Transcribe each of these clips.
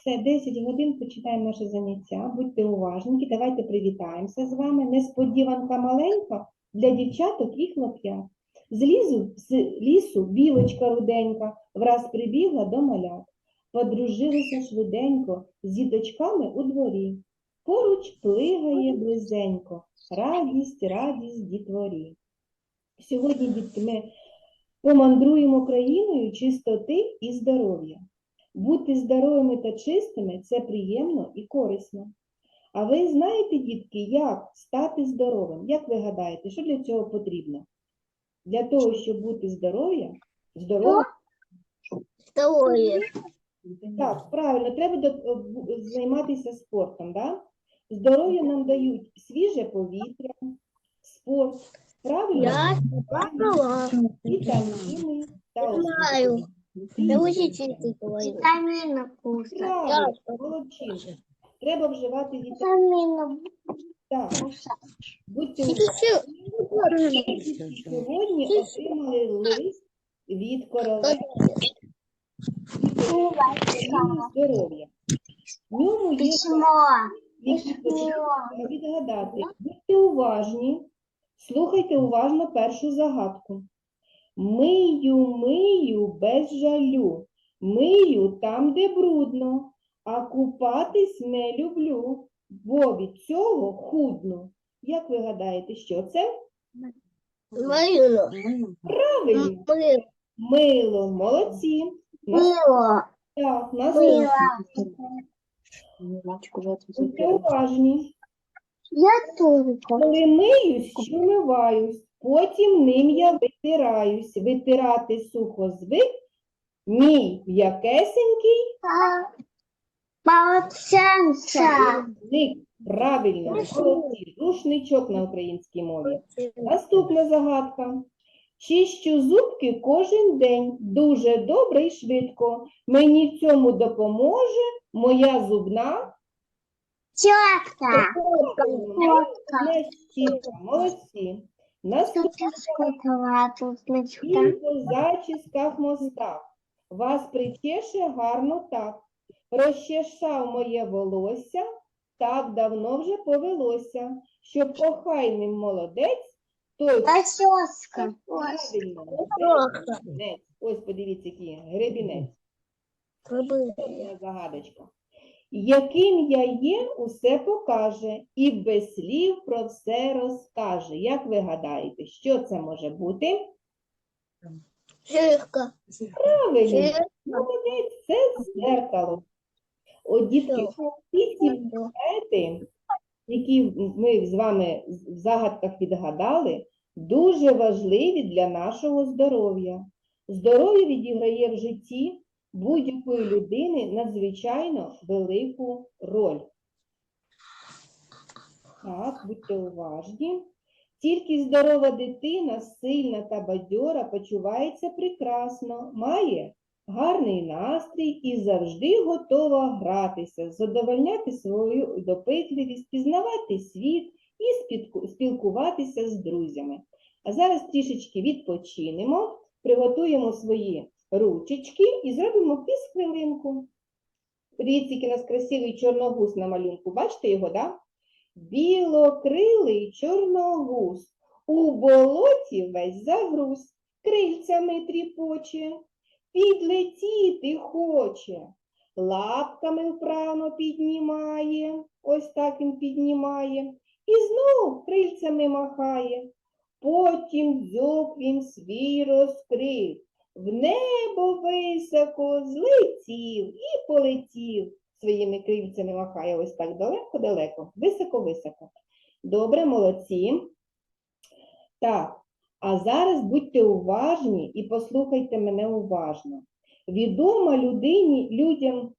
все, 10 годин починаємо наше заняття. Будьте уважненькі, давайте привітаємося з вами. Несподіванка маленька для дівчаток і хлоп'ят. З лісу, з лісу білочка руденька враз прибігла до малят. Подружилися швиденько з діточками у дворі. Поруч плигає близенько. Радість, радість дітворі. Сьогодні, дітки, ми помандруємо країною чистоти і здоров'я. Бути здоровими та чистими це приємно і корисно. А ви знаєте, дітки, як стати здоровим? Як ви гадаєте, що для цього потрібно? Для того, щоб бути здоров'я, здоровим, Второе. так, правильно, треба займатися спортом. Да? Здоров'я нам дають свіже повітря, спорт, правильно? Я. Вітаміни та Знаю. Чистый говорю. Правильно, молодчинка. Треба вживати вітаміни. Так, будьте уважні. Сьогодні отримали лист від королеви здоров'я. В ньому є відгадати. Будьте уважні, слухайте уважно першу загадку. Мию, мию без жалю, мию там, де брудно, а купатись не люблю, бо від цього худну. Як ви гадаєте, що це? Мыло. Правильно, Мыло. мило, молодці. Нас- Мыло. Так, наступне. Мыло. Будьте уважні. Я только. Коли миюсь, що миваюсь, потім ним я витираюсь. Витирати сухо звик, мій м'якесенький Полотенце. Правильно, молодці. рушничок на українській мові. Наступна загадка. Чищу зубки кожен день, дуже добре і швидко. Мені в цьому допоможе моя зубна Тетка. Молодці. Наступна тут по зачісках мостах, вас причеше гарно так. Розчешав моє волосся, так давно вже повелося, що кохайним молодець, той Расческа. Ось подивіться, який гребінець. Загадочка. Яким я є, усе покаже, і без слів про все розкаже. Як ви гадаєте, що це може бути? Жирка. Правильно. Молодець, це дзеркало. От дітки, всі ці предмети, які ми з вами в загадках відгадали, дуже важливі для нашого здоров'я. Здоров'я відіграє в житті будь-якої людини надзвичайно велику роль. Так, будьте уважні. Тільки здорова дитина, сильна та бадьора, почувається прекрасно, має гарний настрій і завжди готова гратися, задовольняти свою допитливість, пізнавати світ і спілкуватися з друзями. А зараз трішечки відпочинемо, приготуємо свої ручечки і зробимо фізхвилинку. Подивіться, який у нас красивий чорногуз на малюнку. Бачите його? Да? Білокрилий чорногуз, у болоті весь загруз, крильцями тріпоче, підлетіти хоче, лапками вправно піднімає, ось так він піднімає, і знов крильцями махає. Потім дзьоб він свій розкрив, в небо високо злетів і полетів. Своїми крильцями махає ось так далеко-далеко, високо-високо. Добре, молодці. Так, а зараз будьте уважні і послухайте мене уважно. Відома людині, людям,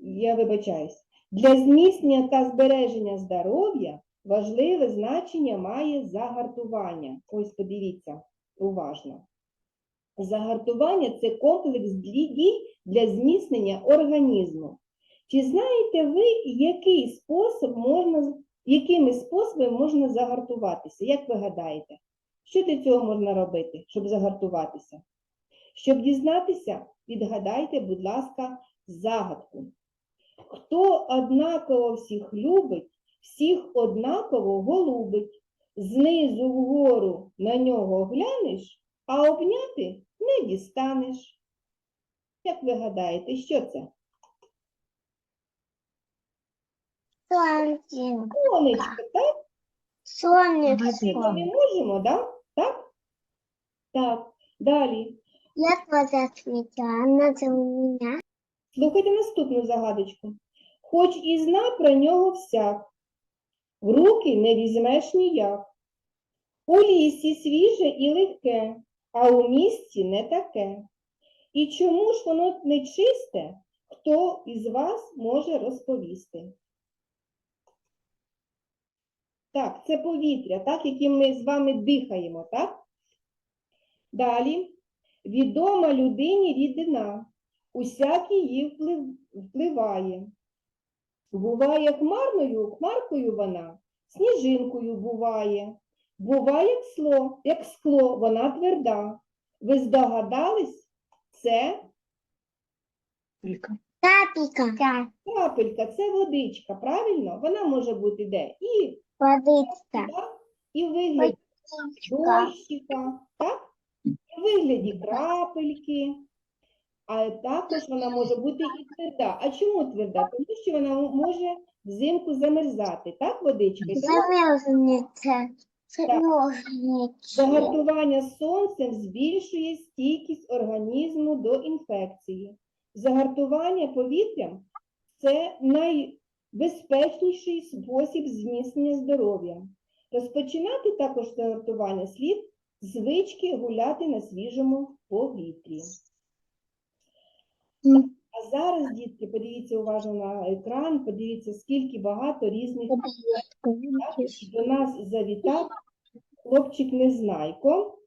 я вибачаюсь, для зміцнення та збереження здоров'я важливе значення має загартування. Ось подивіться уважно. Загартування це комплекс дій для зміцнення організму. Чи знаєте ви, який спосіб можна, якими способами можна загартуватися? Як ви гадаєте? Що для цього можна робити, щоб загартуватися? Щоб дізнатися, відгадайте, будь ласка, загадку. Хто однаково всіх любить, всіх однаково голубить. Знизу вгору на нього глянеш, а обняти не дістанеш. Як ви гадаєте, що це? Сонечко. Сонечко, так? Сонечко. Ми можемо, да? так? Так, далі. Я тоже ответила. Она за меня. Слухайте наступну загадочку. Хоч і зна про нього всяк, в руки не візьмеш ніяк. У лісі свіже і легке, а у місті не таке. І чому ж воно не чисте, хто із вас може розповісти? Так, це повітря, так, яким ми з вами дихаємо, так? Далі. Відома людині рідина, усяк її впливає. Буває хмарною, хмаркою вона, сніжинкою буває. Буває як скло, як скло, вона тверда. Ви здогадались? Це Капелька. крапелька, це водичка, правильно? Вона може бути де? І, Водичка. і в вигляді дощика, так? У вигляді крапельки. А також вона може бути і тверда. А чому тверда? Тому що вона може взимку замерзати, так, Замерзница. Замерзница. Загартування сонцем збільшує стійкість організму до інфекції. Загартування повітрям це найбезпечніший спосіб зміцнення здоров'я. Розпочинати також загартування слід звички гуляти на свіжому повітрі. А зараз, дітки, подивіться уважно на екран, подивіться, скільки багато різних до нас завітав хлопчик Незнайко.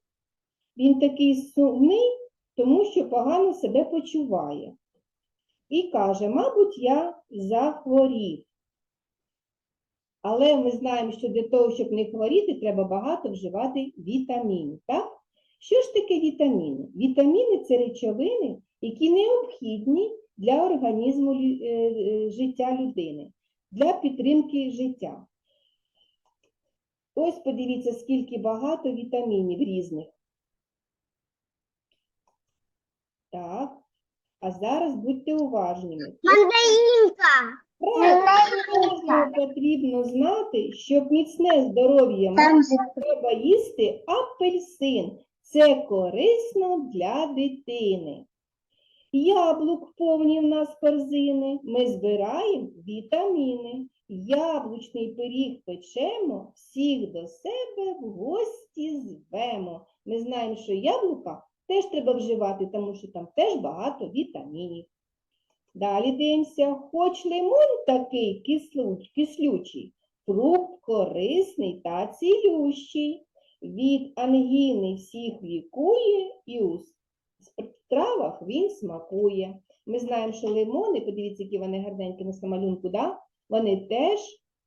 Він такий сумний, тому що погано себе почуває. І каже, мабуть, я захворів. Але ми знаємо, що для того, щоб не хворіти, треба багато вживати вітамінів. Так? Що ж таке вітаміни? Вітаміни це речовини, які необхідні для організму е, е, життя людини, для підтримки життя. Ось подивіться, скільки багато вітамінів різних. Так. А зараз будьте уважними. Мандаринка. Правильно потрібно знати, щоб міцне здоров'я мати, треба їсти апельсин. Це корисно для дитини. Яблук повні в нас корзини. Ми збираємо вітаміни. Яблучний пиріг печемо, всіх до себе в гості звемо. Ми знаємо, що яблука теж треба вживати, тому що там теж багато вітамінів. Далі дивимося, хоч лимон такий кислу- кислючий, фрукт корисний та цілющий, від ангіни всіх лікує і у травах він смакує. Ми знаємо, що лимони, подивіться, які вони гарненькі на самалюнку, да? вони теж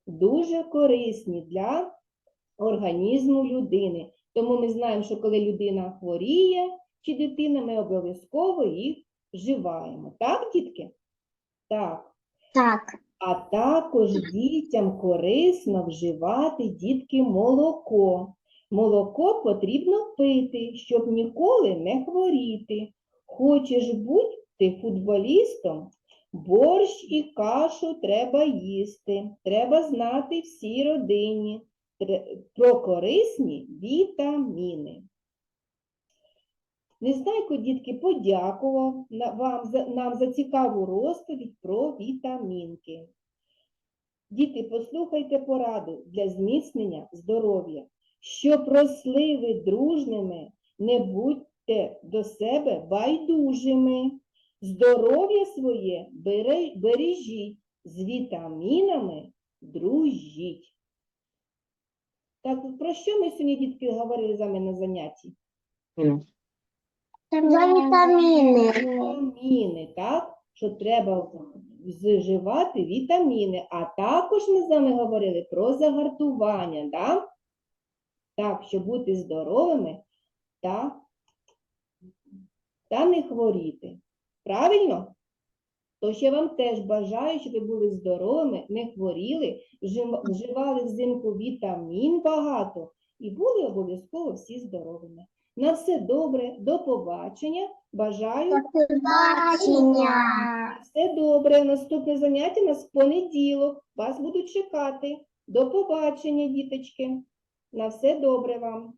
дуже корисні для організму людини. Тому ми знаємо, що коли людина хворіє чи дитина, ми обов'язково їх вживаємо. Так, дітки? Так. так. А також дітям корисно вживати дітки молоко. Молоко потрібно пити, щоб ніколи не хворіти. Хочеш бути футболістом, борщ і кашу треба їсти. Треба знати всій родині про корисні вітаміни. Незнайко, дітки, подякував вам нам за цікаву розповідь про вітамінки. Діти, послухайте пораду для зміцнення здоров'я. Щоб росли ви дружними, не будьте до себе байдужими. Здоров'я своє бережіть, з вітамінами дружіть. Так, про що ми сьогодні, дітки, говорили з вами на занятті? За витамины. Вітаміни, так? Що треба зживати вітаміни. А також ми з вами говорили про загартування, да? так, щоб бути здоровими та, та не хворіти. Правильно? Тож я вам теж бажаю, щоб ви були здоровими, не хворіли, вживали взимку вітамін багато і були обов'язково всі здоровими. На все добре, до побачення. Бажаю Бачення. все добре. Наступне заняття у нас в понеділок. Вас будуть чекати. До побачення, діточки. На все добре вам.